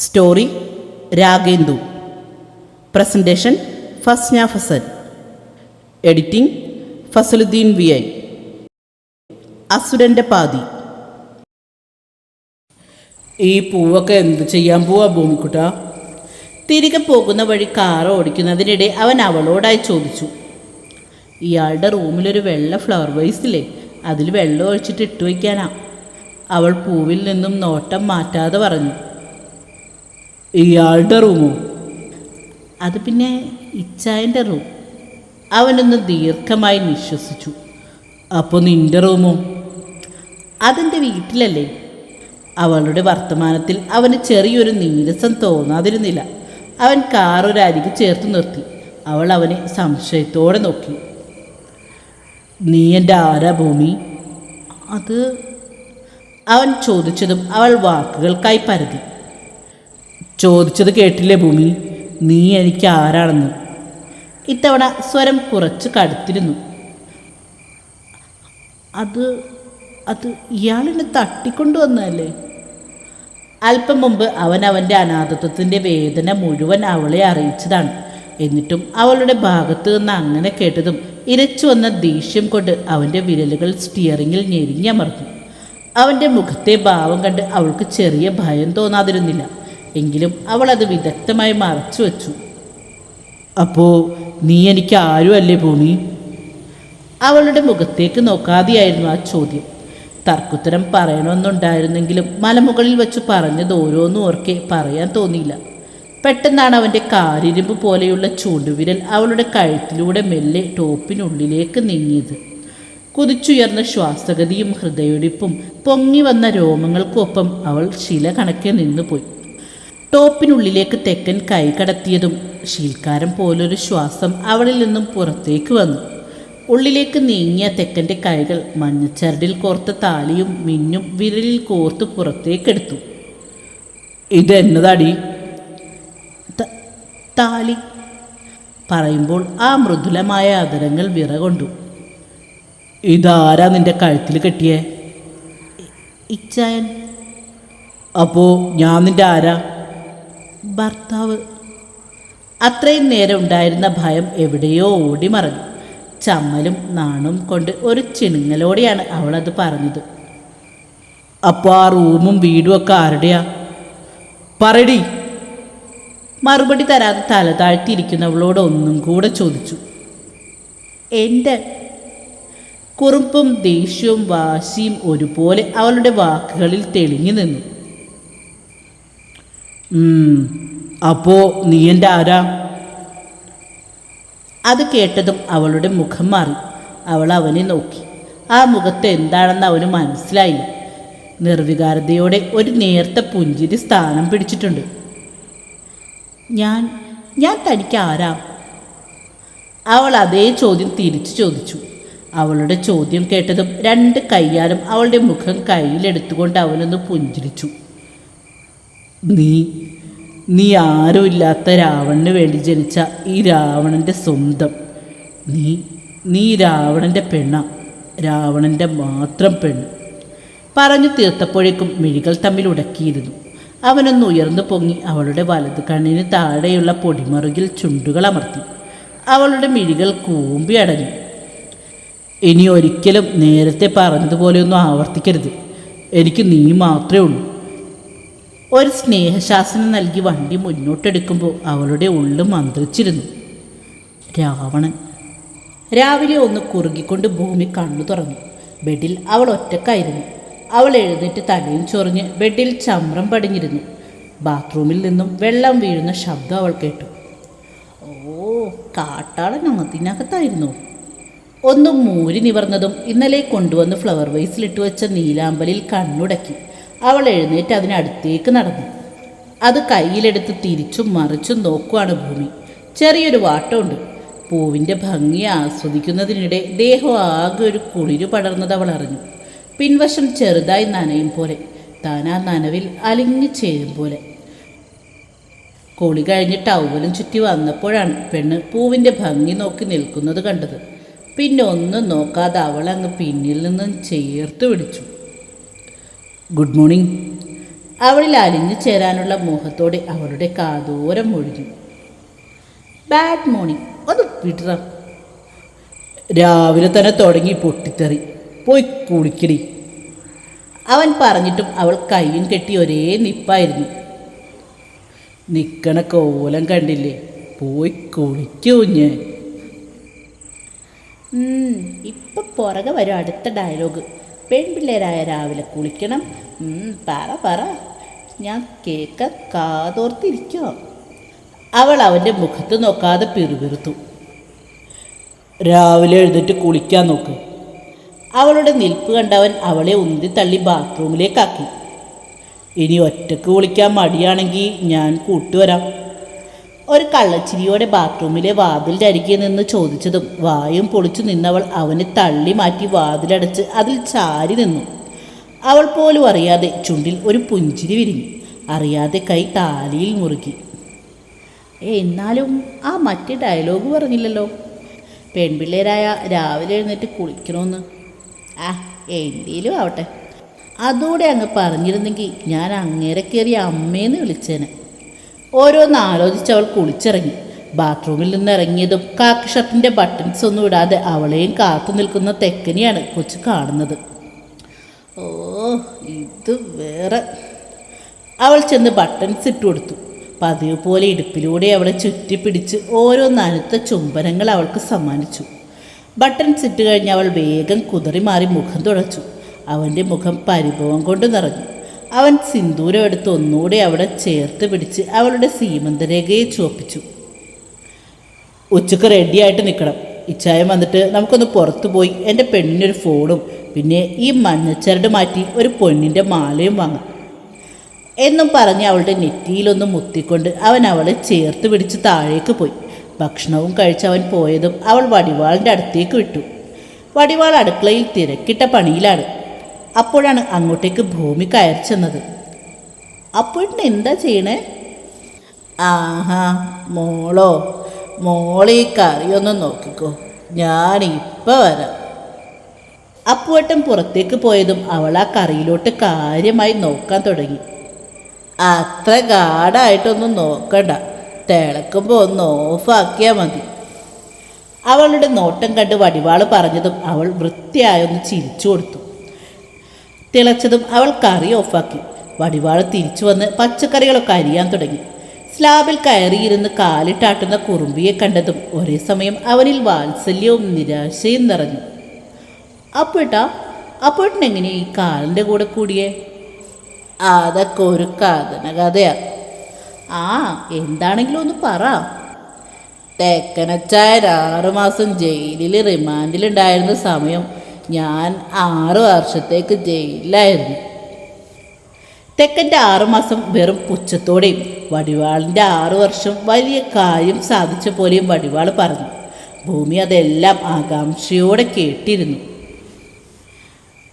Story Ragendu. Presentation Fasna Fasal. Editing Fasaluddeen V I. അസുരന്റെ പാതി. ഈ പൂവൊക്കെ എന്ത് ചെയ്യാൻ പോവാ ഭൂമിക്കുട്ട? തിരികെ പോകുന്ന വഴി കാർ ഓടിക്കുന്നതിനിടെ അവൻ അവളോടായി ചോദിച്ചു. ഇയാളുടെ റൂമിലൊരു വെള്ള ഫ്ലവർ വൈസില്ലേ? അതിൽ വെള്ളം ഒഴിച്ചിട്ട് ഇട്ടു വയ്ക്കാനാ അവൾ പൂവിൽ നിന്നും നോട്ടം മാറ്റാതെ പറഞ്ഞു. ഇയാളുടെ റൂമോ. അത് പിന്നെ ഇച്ചായന്റെ റൂം. അവനൊന്ന് ദീർഘമായി നിശ്വസിച്ചു അപ്പോൾ നിന്റെ റൂമോ? അതെന്റെ വീട്ടിലല്ലേ. അവളുടെ വർത്തമാനത്തിൽ അവന് ചെറിയൊരു നീരസം തോന്നാതിരുന്നില്ല. അവൻ കാർ ചേർത്ത് നിർത്തി. അവൾ അവനെ സംശയത്തോടെ നോക്കി. നീ എന്റെ ആരാ ഭൂമി? അത് അവൻ ചോദിച്ചതും അവൾ വാക്കുകൾക്കായി പരതി. ചോദിച്ചത് കേട്ടില്ലേ ഭൂമി? നീ എനിക്ക് ആരാണെന്ന്? ഇത്തവണ സ്വരം കുറച്ച് കടുത്തിരുന്നു. അത് അത് ഇയാളിനെ തട്ടിക്കൊണ്ടുവന്നതല്ലേ അല്പം മുമ്പ് അവൻ അവന്റെ അനാഥത്വത്തിന്റെ വേദന മുഴുവൻ അവളെ അറിയിച്ചതാണ്. എന്നിട്ടും അവളുടെ ഭാഗത്ത് നിന്ന് അങ്ങനെ കേട്ടതും ഇരച്ചു വന്ന ദേഷ്യം കൊണ്ട് അവന്റെ വിരലുകൾ സ്റ്റിയറിങ്ങിൽ ഞെരിഞ്ഞമർന്നു. അവന്റെ മുഖത്തെ ഭാവം കണ്ട് അവൾക്ക് ചെറിയ ഭയം തോന്നാതിരുന്നില്ല. എങ്കിലും അവൾ അത് വിദഗ്ധമായി മറച്ചു വച്ചു. അപ്പോൾ നീ എനിക്ക് ആരും ആരുമല്ലേ പോണി അവളുടെ മുഖത്തേക്ക് നോക്കാതെയായിരുന്നു ആ ചോദ്യം. തർക്കുത്തരം പറയണമെന്നുണ്ടായിരുന്നെങ്കിലും മലമുകളിൽ വെച്ച് പറഞ്ഞത് ഓരോന്നും ഓർക്കെ പറയാൻ തോന്നിയില്ല. പെട്ടെന്നാണ് അവന്റെ കാരിരുമ്പ് പോലെയുള്ള ചൂണ്ടുവിരൽ അവളുടെ കഴുത്തിലൂടെ മെല്ലെ ടോപ്പിനുള്ളിലേക്ക് നീങ്ങിയത്. കുതിച്ചുയർന്ന ശ്വാസഗതിയും ഹൃദയൊടിപ്പും പൊങ്ങി വന്ന രോമങ്ങൾക്കൊപ്പം അവൾ ശില കണക്കെ നിന്നുപോയി. ടോപ്പിനുള്ളിലേക്ക് തെക്കൻ കൈ കടത്തിയതും ശീൽക്കാരം പോലൊരു ശ്വാസം അവളിൽ നിന്നും പുറത്തേക്ക് വന്നു. ഉള്ളിലേക്ക് നീങ്ങിയ തെക്കന്റെ കൈകൾ മഞ്ഞച്ചരടിൽ കോർത്ത താലിയും മിന്നും വിരലിൽ കോർത്ത് പുറത്തേക്കെടുത്തു. ഇത് എന്നതാടി? ത- താലി പറയുമ്പോൾ ആ മൃദുലമായ അതരങ്ങൾ വിറകൊണ്ടു ഇതാരാ നിന്റെ കഴുത്തിൽ കെട്ടിയേ? ഇച്ചായൻ. അപ്പോൾ ഞാൻ നിന്റെ ആരാ? ഭർത്താവ്. അത്രയും നേരം ഉണ്ടായിരുന്ന ഭയം എവിടെയോ ഓടി മറഞ്ഞു ചമ്മലും നാണും കൊണ്ട് ഒരു ചിണുങ്ങലോടെയാണ് അവളത് പറഞ്ഞത്. അപ്പോൾ ആ റൂമും വീടും ഒക്കെ ആരുടെയാ? പറയടി. മറുപടി തരാതെ തല താഴ്ത്തിയിരിക്കുന്നവളോട് ഒന്നും കൂടെ ചോദിച്ചു. എന്റെ കുറുപ്പും ദേഷ്യവും വാശിയും ഒരുപോലെ അവളുടെ വാക്കുകളിൽ തെളിഞ്ഞു നിന്നു. ഉം, അപ്പോ നീ എന്റെ ആരാ? അത് കേട്ടതും അവളുടെ മുഖം മാറി. അവൾ അവനെ നോക്കി. ആ മുഖത്ത് എന്താണെന്ന് അവന് മനസ്സിലായില്ല. നിർവികാരതയോടെ ഒരു നേർത്ത പുഞ്ചിരി സ്ഥാനം പിടിച്ചിട്ടുണ്ട്. ഞാൻ ഞാൻ തനിക്ക് ആരാ? അവൾ അതേ ചോദ്യം തിരിച്ചു ചോദിച്ചു. അവളുടെ ചോദ്യം കേട്ടതും രണ്ട് കൈയാലും അവളുടെ മുഖം കയ്യിലെടുത്തുകൊണ്ട് അവനൊന്ന് പുഞ്ചിരിച്ചു. നീ നീ ആരുമില്ലാത്ത രാവണന് വേണ്ടി ജനിച്ച ഈ രാവണന്റെ സ്വന്തം. നീ നീ രാവണന്റെ പെണ്ണ രാവണന്റെ മാത്രം പെണ്ണ്. പറഞ്ഞു തീർത്തപ്പോഴേക്കും മിഴികൾ തമ്മിൽ ഉടക്കിയിരുന്നു. അവനൊന്ന് ഉയർന്നു പൊങ്ങി അവളുടെ വലത് കണ്ണിന് താഴെയുള്ള പൊടിമറുകിൽ ചുണ്ടുകൾ അമർത്തി. അവളുടെ മിഴികൾ കൂമ്പി അടഞ്ഞു. ഇനി ഒരിക്കലും നേരത്തെ പറഞ്ഞതുപോലെയൊന്നും ആവർത്തിക്കരുത്. എനിക്ക് നീ മാത്രമേ ഉള്ളൂ. ഒരു സ്നേഹശാസനം നൽകി വണ്ടി മുന്നോട്ടെടുക്കുമ്പോൾ അവളുടെ ഉള്ളു മന്ത്രിച്ചിരുന്നു. രാവണൻ രാവിലെ ഒന്ന് കുറുകിക്കൊണ്ട് ഭൂമി കണ്ണു തുറന്നു. ബെഡിൽ അവൾ ഒറ്റക്കായിരുന്നു. അവൾ എഴുന്നേറ്റ് തലയും ചൊറിഞ്ഞ് ബെഡിൽ ചമ്രം പടിഞ്ഞിരുന്നു. ബാത്റൂമിൽ നിന്നും വെള്ളം വീഴുന്ന ശബ്ദം അവൾ കേട്ടു. ഓ കാട്ടാളൻ അതിനകത്തായിരുന്നു ഒന്ന് മൂരി നിവർന്നതും ഇന്നലെ കൊണ്ടുവന്ന് ഫ്ലവർ വൈസിലിട്ട് വെച്ച നീലാമ്പലിൽ കണ്ണുടക്കി. അവൾ എഴുന്നേറ്റ് അതിനടുത്തേക്ക് നടന്നു. അത് കയ്യിലെടുത്ത് തിരിച്ചും മറിച്ചും നോക്കുവാണ് ഭൂമി. ചെറിയൊരു വാട്ടമുണ്ട്. പൂവിന്റെ ഭംഗി ആസ്വദിക്കുന്നതിനിടെ ദേഹം ആകെ ഒരു കുളിരു പടർന്നത് അവൾ അറിഞ്ഞു. പിൻവശം ചെറുതായി നനയും പോലെ. താൻ ആ നനവിൽ അലിഞ്ഞു ചേരും പോലെ. കുളി കഴിഞ്ഞ് ടൗവലും ചുറ്റി വന്നപ്പോഴാണ് പെണ്ണ് പൂവിന്റെ ഭംഗി നോക്കി നിൽക്കുന്നത് കണ്ടത്. പിന്നെ ഒന്നും നോക്കാതെ അവൾ അങ്ങ് പിന്നിൽ നിന്നും ചേർത്ത് പിടിച്ചു. ഗുഡ് മോർണിംഗ് അവളിൽ അലിഞ്ഞു ചേരാനുള്ള മോഹത്തോടെ അവളുടെ കാതോരം ഒഴിഞ്ഞു ബാഡ് മോർണിംഗ് ഒന്ന് വിടറ. രാവിലെ തന്നെ തുടങ്ങി പൊട്ടിത്തെറി. പോയി കുളിക്കടി. അവൻ പറഞ്ഞിട്ടും അവൾ കൈയും കെട്ടി ഒരേ നിപ്പായിരുന്നു. നിൽക്കണ കോലം കണ്ടില്ലേ? പോയി കുളിക്കൂ ഞാൻ ഇപ്പൊ പുറകെ വരും അടുത്ത ഡയലോഗ് പെൺപിള്ളേരായ രാവിലെ കുളിക്കണം. പറ പറ. ഞാൻ കേക്ക കാതോർത്തിരിക്കോ അവൾ അവന്റെ മുഖത്ത് നോക്കാതെ പിറുപിറുത്തു. രാവിലെ എഴുന്നേറ്റ് കുളിക്കാൻ നോക്ക്. അവളുടെ നിൽപ്പ് കണ്ടവൻ അവളെ ഉന്തി തള്ളി ബാത്റൂമിലേക്കാക്കി. ഇനി ഒറ്റയ്ക്ക് കുളിക്കാൻ മടിയാണെങ്കിൽ ഞാൻ കൂട്ടുവരാം. ഒരു കള്ളച്ചിരിയോടെ ബാത്റൂമിലെ വാതിലിന്റെ അരികെ നിന്ന് ചോദിച്ചതും വായും പൊളിച്ചു നിന്നവൾ അവനെ തള്ളി മാറ്റി വാതിലടച്ച് അതിൽ ചാരി നിന്നു. അവൾ പോലും അറിയാതെ ചുണ്ടിൽ ഒരു പുഞ്ചിരി വിരിഞ്ഞു. അറിയാതെ കൈ താലിയിൽ മുറുകി. ഏ, എന്നാലും ആ മറ്റേ ഡയലോഗ് പറഞ്ഞില്ലല്ലോ. പെൺപിള്ളേരായ രാവിലെ എഴുന്നേറ്റ് കുളിക്കണമെന്ന് ആ എന്തേലും ആവട്ടെ. അതോടെ അങ്ങ് പറഞ്ഞിരുന്നെങ്കിൽ ഞാൻ അങ്ങേരെ കയറി അമ്മേന്ന് വിളിച്ചേനെ. ഓരോന്ന് ആലോചിച്ച് അവൾ കുളിച്ചിറങ്ങി. ബാത്റൂമിൽ നിന്ന് ഇറങ്ങിയതും കാക്കി ഷർട്ടിന്റെ ബട്ടൺസ് ഒന്നും ഇടാതെ അവളെയും കാത്തു നിൽക്കുന്ന തെക്കനെയാണ് കൊച്ചു കാണുന്നത്. ഓ ഇത് വേറെ. അവൾ ചെന്ന് ബട്ടൺസ് ഇട്ട് കൊടുത്തു. പതിവ് പോലെ ഇടുപ്പിലൂടെ അവളെ ചുറ്റിപ്പിടിച്ച് ഓരോ നനുത്ത ചുംബനങ്ങൾ അവൾക്ക് സമ്മാനിച്ചു. ബട്ടൺസ് ഇട്ട് കഴിഞ്ഞ് അവൾ വേഗം കുതറി മാറി മുഖം തുടച്ചു. അവന്റെ മുഖം പരിഭവം കൊണ്ട് നിറഞ്ഞു. അവൻ സിന്ദൂരം എടുത്ത് ഒന്നുകൂടെ അവിടെ ചേർത്ത് പിടിച്ച് അവളുടെ സീമന്തരേഖയെ ചുവപ്പിച്ചു. ഉച്ചയ്ക്ക് റെഡിയായിട്ട് നിൽക്കണം. ഇച്ചായം വന്നിട്ട് നമുക്കൊന്ന് പുറത്തു പോയി. എന്റെ പെണ്ണിനൊരു ഫോണും പിന്നെ ഈ മഞ്ഞച്ചരട് മാറ്റി ഒരു പൊന്നിന്റെ മാലയും വാങ്ങാം. എന്നും പറഞ്ഞ് അവളുടെ നെറ്റിയിലൊന്ന് മുത്തിക്കൊണ്ട് അവൻ അവളെ ചേർത്ത് പിടിച്ച് താഴേക്ക് പോയി. ഭക്ഷണവും കഴിച്ച് അവൻ പോയതും അവൾ വടിവാളിന്റെ അടുത്തേക്ക് വിട്ടു. വടിവാൾ അടുക്കളയിൽ തിരക്കിട്ട പണിയിലാണ്. അപ്പോഴാണ് അങ്ങോട്ടേക്ക് ഭൂമി കയറി ചെന്നത്. അപ്പോഴിന് എന്താ ചെയ്യണേ? ആഹാ മോളോ മോളീ കറിയൊന്ന് നോക്കിക്കോ. ഞാൻ ഇപ്പോൾ വരാം. അപ്പുവട്ടം പുറത്തേക്ക് പോയതും അവൾ ആ കറിയിലോട്ട് കാര്യമായി നോക്കാൻ തുടങ്ങി. അത്ര ഗാഢായിട്ടൊന്നും നോക്കണ്ട. തിളക്കുമ്പോൾ ഒന്ന് ഓഫാക്കിയാൽ മതി. അവളുടെ നോട്ടം കണ്ട് വടിവാൾ പറഞ്ഞതും അവൾ വൃത്തിയായൊന്ന് ചിരിച്ചു കൊടുത്തു. തിളച്ചതും അവൾ കറി ഓഫാക്കി. വടിവാൾ തിരിച്ചു വന്ന് പച്ചക്കറികളൊക്കെ അരിയാൻ തുടങ്ങി. സ്ലാബിൽ കയറിയിരുന്ന് കാലിട്ടാട്ടുന്ന കുറുമ്പിയെ കണ്ടതും ഒരേ സമയം അവനിൽ വാത്സല്യവും നിരാശയും നിറഞ്ഞു. അപ്പോട്ടാ അപ്പോട്ടിനെങ്ങനെയാ ഈ കാലിന്റെ കൂടെ കൂടിയേ? അതൊക്കെ ഒരു കഥന കഥയാ ആ എന്താണെങ്കിലും ഒന്ന് പറ. തെക്കനച്ചായ ആറുമാസം ജയിലിൽ റിമാൻഡിലുണ്ടായിരുന്ന സമയം ഞാൻ ആറ് വർഷത്തേക്ക് ജയിലിലായിരുന്നു. തെക്കന്റെ ആറുമാസം വെറും പുച്ഛത്തോടെയും വടിവാളിന്റെ ആറു വർഷം വലിയ കാര്യം സാധിച്ച പോലെയും വടിവാൾ പറഞ്ഞു. ഭൂമി അതെല്ലാം ആകാംക്ഷയോടെ കേട്ടിരുന്നു.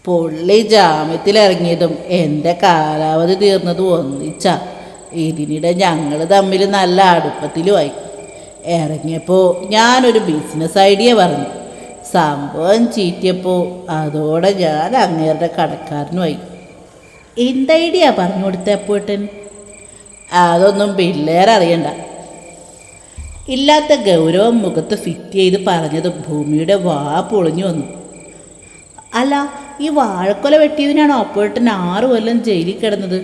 പുള്ളി ജാമ്യത്തിലിറങ്ങിയതും എന്റെ കാലാവധി തീർന്നതും ഒന്നിച്ച ഇതിനിടെ ഞങ്ങൾ തമ്മിൽ നല്ല അടുപ്പത്തിലുമായി. ഇറങ്ങിയപ്പോൾ ഞാനൊരു ബിസിനസ് ഐഡിയ പറഞ്ഞു. സംഭവം ചീറ്റിയപ്പോൾ അതോടെ ഞാൻ അങ്ങേരുടെ കടക്കാരനുമായി എന്ത് ഐഡിയ പറഞ്ഞു കൊടുത്ത അപ്പോട്ടൻ അതൊന്നും പിള്ളേരറിയണ്ട ഇല്ലാത്ത ഗൗരവം മുഖത്ത് ഫിറ്റ് ചെയ്ത് പറഞ്ഞത് ഭൂമിയുടെ വാ പൊളിഞ്ഞു വന്നു. അല്ല ഈ വാഴക്കൊല വെട്ടിയതിനാണോ അപ്പോഴത്തെ ആറ് കൊല്ലം ജയിലിൽ കിടന്നത്?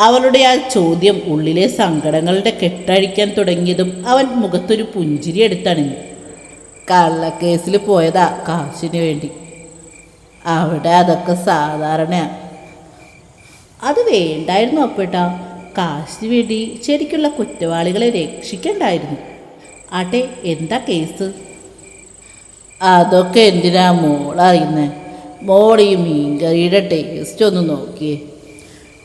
അവളുടെ ആ ചോദ്യം ഉള്ളിലെ സങ്കടങ്ങളുടെ കെട്ടഴിക്കാൻ തുടങ്ങിയതും അവൻ മുഖത്തൊരു പുഞ്ചിരി എടുത്തണിഞ്ഞു. കള്ളക്കേസിൽ പോയതാ കാശിന് വേണ്ടി. അവിടെ അതൊക്കെ സാധാരണ അത് വേണ്ടായിരുന്നു അപ്പേട്ടാ. കാശിന് വേണ്ടി ശരിക്കുള്ള കുറ്റവാളികളെ രക്ഷിക്കണ്ടായിരുന്നു. ആട്ടെ എന്താ കേസ്? അതൊക്കെ എന്തിനാ മോളറിയുന്നേ മോൾ മീൻകറിയുടെ ടേസ്റ്റ് ഒന്ന് നോക്കിയേ.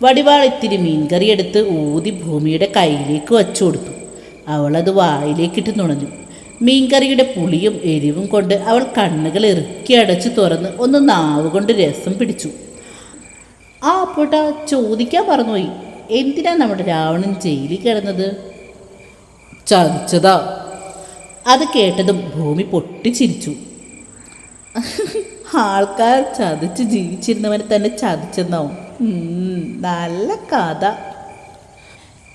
വടിവാളിത്തിരി മീൻകറി എടുത്ത് ഊതി ഭൂമിയുടെ കയ്യിലേക്ക് വച്ചു കൊടുത്തു. അവളത് വായിലേക്കിട്ട് നുണഞ്ഞു. മീൻകറിയുടെ പുളിയും എരിവും കൊണ്ട് അവൾ കണ്ണുകൾ ഇറുക്കി അടച്ചു തുറന്ന് ഒന്ന് നാവ് കൊണ്ട് രസം പിടിച്ചു. ആ അപ്പോട്ട ചോദിക്കാൻ പറഞ്ഞുപോയി എന്തിനാ നമ്മുടെ രാവണൻ ജയിലിൽ കിടന്നത്? ചതിച്ചതാ. അത് കേട്ടതും ഭൂമി പൊട്ടിച്ചിരിച്ചു. ആൾക്കാർ ചതിച്ച് ജീവിച്ചിരുന്നവനെ തന്നെ ചതിച്ചെന്നാവും. നല്ല കഥ.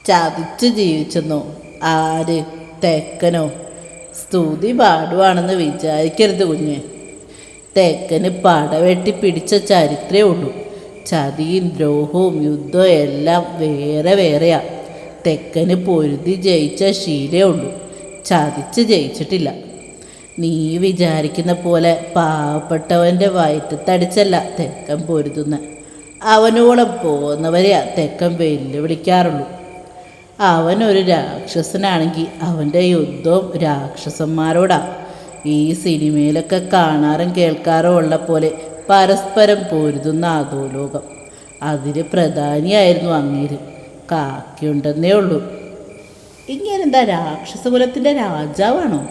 ചതിച്ച് ജീവിച്ചെന്നോ? ആര്? തെക്കനോ? സ്തുതി പാടുവാണെന്ന് വിചാരിക്കരുത് കുഞ്ഞ്. തെക്കന് പടവെട്ടി പിടിച്ച ചരിത്രേ ഉള്ളൂ ചതിയും ദ്രോഹവും യുദ്ധവും എല്ലാം വേറെ വേറെയാ. തെക്കന് പൊരുതി ജയിച്ച ശീലേ ഉള്ളൂ ചതിച്ച് ജയിച്ചിട്ടില്ല. നീ വിചാരിക്കുന്ന പോലെ പാവപ്പെട്ടവന്റെ വയറ്റത്തടിച്ചല്ല തെക്കൻ പൊരുതുന്ന. അവനോളം പോകുന്നവരെയാ തെക്കൻ വെല്ലുവിളിക്കാറുള്ളൂ. അവനൊരു രാക്ഷസനാണെങ്കിൽ അവന്റെ യുദ്ധവും രാക്ഷസന്മാരോടാ. ഈ സിനിമയിലൊക്കെ കാണാറും കേൾക്കാറും ഉള്ള പോലെ പരസ്പരം പൊരുതുന്ന അധോലോകം. അതിൽ പ്രധാനിയായിരുന്നു അങ്ങേര് കാക്കിയുണ്ടെന്നേ ഉള്ളൂ. ഇങ്ങനെന്താ രാക്ഷസകുലത്തിന്റെ രാജാവാണോ?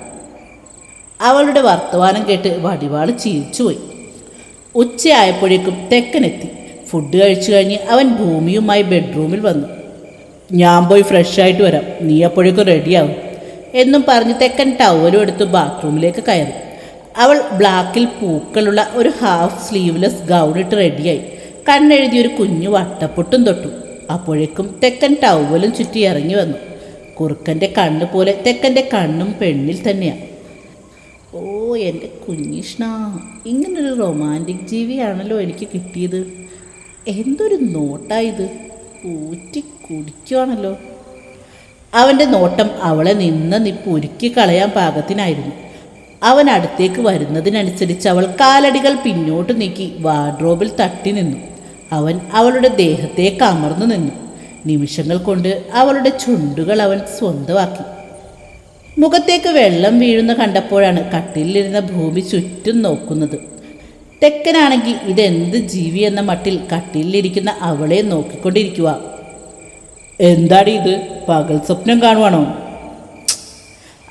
അവളുടെ വർത്തമാനം കേട്ട് വടിവാൾ ചിരിച്ചുപോയി. ഉച്ചയായപ്പോഴേക്കും തെക്കനെത്തി. ഫുഡ് കഴിച്ചു കഴിഞ്ഞ് അവൻ ഭൂമിയുമായി ബെഡ്റൂമിൽ വന്നു. ഞാൻ പോയി ഫ്രഷ് ആയിട്ട് വരാം. നീ അപ്പോഴേക്കും റെഡിയാവും എന്നും പറഞ്ഞ് തെക്കൻ ടവലും എടുത്ത് ബാത്റൂമിലേക്ക് കയറി. അവൾ ബ്ലാക്കിൽ പൂക്കളുള്ള ഒരു ഹാഫ് സ്ലീവ്ലെസ് ഗൗൺ ഇട്ട് റെഡിയായി കണ്ണെഴുതി ഒരു കുഞ്ഞു വട്ടപ്പൊട്ടും തൊട്ടു. അപ്പോഴേക്കും തെക്കൻ ടവലും ചുറ്റി ഇറങ്ങി വന്നു. കുറുക്കന്റെ കണ്ണ് പോലെ തെക്കന്റെ കണ്ണും പെണ്ണിൽ തന്നെയാണ് ഓ എന്റെ കുഞ്ഞിഷ്ണ ഇങ്ങനൊരു റൊമാന്റിക് ജീവിയാണല്ലോ എനിക്ക് കിട്ടിയത്. എന്തൊരു നോട്ടായത് ഊറ്റി കുടിക്കുവാണല്ലോ. അവന്റെ നോട്ടം അവളെ നിന്ന് നിപ്പ് ഉരുക്കി കളയാൻ പാകത്തിനായിരുന്നു. അവൻ അടുത്തേക്ക് വരുന്നതിനനുസരിച്ച് അവൾ കാലടികൾ പിന്നോട്ട് നീക്കി വാർഡ്രോബിൽ തട്ടി നിന്നു. അവൻ അവളുടെ ദേഹത്തെ കമർന്നു നിന്നു. നിമിഷങ്ങൾ കൊണ്ട് അവളുടെ ചുണ്ടുകൾ അവൻ സ്വന്തമാക്കി. മുഖത്തേക്ക് വെള്ളം വീഴുന്ന കണ്ടപ്പോഴാണ് കട്ടിലിരുന്ന ഭൂമി ചുറ്റും നോക്കുന്നത്. തെക്കനാണെങ്കിൽ ഇതെന്ത് ജീവി എന്ന മട്ടിൽ കട്ടിലിരിക്കുന്ന അവളെ നോക്കിക്കൊണ്ടിരിക്കുക. എന്താടി ഇത്? പകൽ സ്വപ്നം കാണുവാണോ?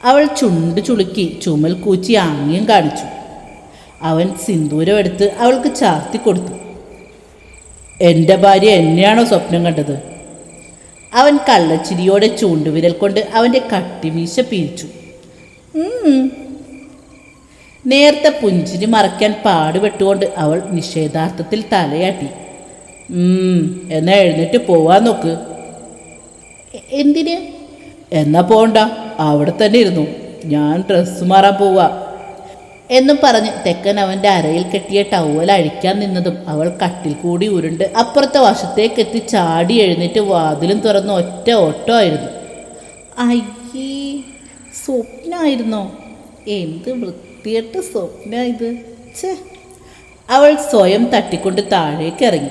അവൾ ചുണ്ട് ചുളുക്കി ചുമൽ കൂച്ചി ആംഗ്യം കാണിച്ചു. അവൻ സിന്ദൂരം എടുത്ത് അവൾക്ക് ചാർത്തി കൊടുത്തു. എന്റെ ഭാര്യ എന്നെയാണോ സ്വപ്നം കണ്ടത്? അവൻ കള്ളച്ചിരിയോടെ ചൂണ്ടുവിരൽ കൊണ്ട് അവന്റെ കട്ടിമീശ പിരിച്ചു. നേരത്തെ പുഞ്ചിരി മറയ്ക്കാൻ പാടുപെട്ടുകൊണ്ട് അവൾ നിഷേധാർത്ഥത്തിൽ തലയാട്ടി. ഉം, എന്നാ എഴുന്നേറ്റ് പോവാൻ നോക്ക്. എന്തിന്? എന്നാ പോണ്ട അവിടെ തന്നെ ഇരുന്നു. ഞാൻ ഡ്രസ്സ് മാറാൻ പോവാ. എന്നും പറഞ്ഞ് തെക്കൻ അവന്റെ അരയിൽ കെട്ടിയ ടവൽ അഴിക്കാൻ നിന്നതും അവൾ കട്ടിൽ കൂടി ഉരുണ്ട് അപ്പുറത്തെ വശത്തേക്ക് എത്തി ചാടി എഴുന്നേറ്റ് വാതിലും തുറന്ന് ഒറ്റ ഓട്ടോ ആയിരുന്നു. അയ്യേ സ്വപ്നമായിരുന്നോ എന്ത് വൃത്തികെട്ട സ്വപ്ന ഇത്. ഛേ. അവൾ സ്വയം തട്ടിക്കൊണ്ട് താഴേക്ക് ഇറങ്ങി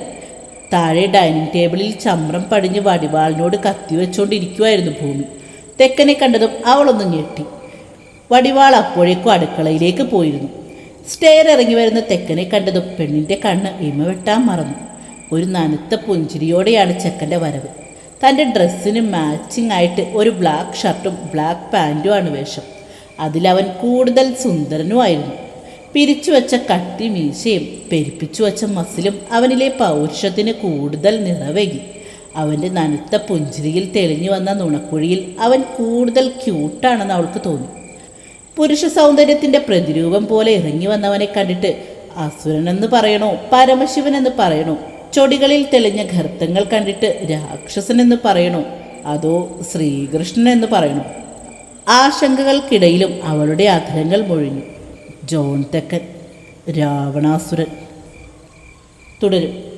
താഴെ ഡൈനിങ് ടേബിളിൽ ചമ്രം പടിഞ്ഞ് വടിവാളിനോട് കത്തിവെച്ചുകൊണ്ടിരിക്കുമായിരുന്നു ഭൂമി. തെക്കനെ കണ്ടതും അവളൊന്ന് ഞെട്ടി. വടിവാൾ അപ്പോഴേക്കും അടുക്കളയിലേക്ക് പോയിരുന്നു. സ്റ്റെയർ ഇറങ്ങി വരുന്ന തെക്കനെ കണ്ടതും പെണ്ണിന്റെ കണ്ണ് ഇമ വെട്ടാൻ മറന്നു. ഒരു നനുത്ത പുഞ്ചിരിയോടെയാണ് ചെക്കന്റെ വരവ്. തന്റെ ഡ്രസ്സിന് മാച്ചിങ് ആയിട്ട് ഒരു ബ്ലാക്ക് ഷർട്ടും ബ്ലാക്ക് പാന്റുമാണ് വേഷം. അതിലവൻ കൂടുതൽ സുന്ദരനുമായിരുന്നു. പിരിച്ചു വച്ച കട്ടി മീശയും പെരുപ്പിച്ചു വച്ച മസിലും അവനിലെ പൗരുഷത്തിന് കൂടുതൽ നിറവേകി. അവന്റെ നനുത്ത പുഞ്ചിരിയിൽ തെളിഞ്ഞു വന്ന നുണക്കുഴിയിൽ അവൻ കൂടുതൽ ക്യൂട്ടാണെന്ന് അവൾക്ക് തോന്നി. പുരുഷ സൗന്ദര്യത്തിന്റെ പ്രതിരൂപം പോലെ ഇറങ്ങി വന്നവനെ കണ്ടിട്ട് അസുരനെന്ന് പറയണോ പരമശിവനെന്ന് പറയണോ ചൊടികളിൽ തെളിഞ്ഞ ഗർത്തങ്ങൾ കണ്ടിട്ട് രാക്ഷസനെന്ന് പറയണോ അതോ ശ്രീകൃഷ്ണൻ എന്ന് പറയണോ? ആശങ്കകൾക്കിടയിലും അവളുടെ അധരങ്ങൾ മൊഴിഞ്ഞു. ജോൺ തെക്കൻ രാവണാസുരൻ. തുടരും.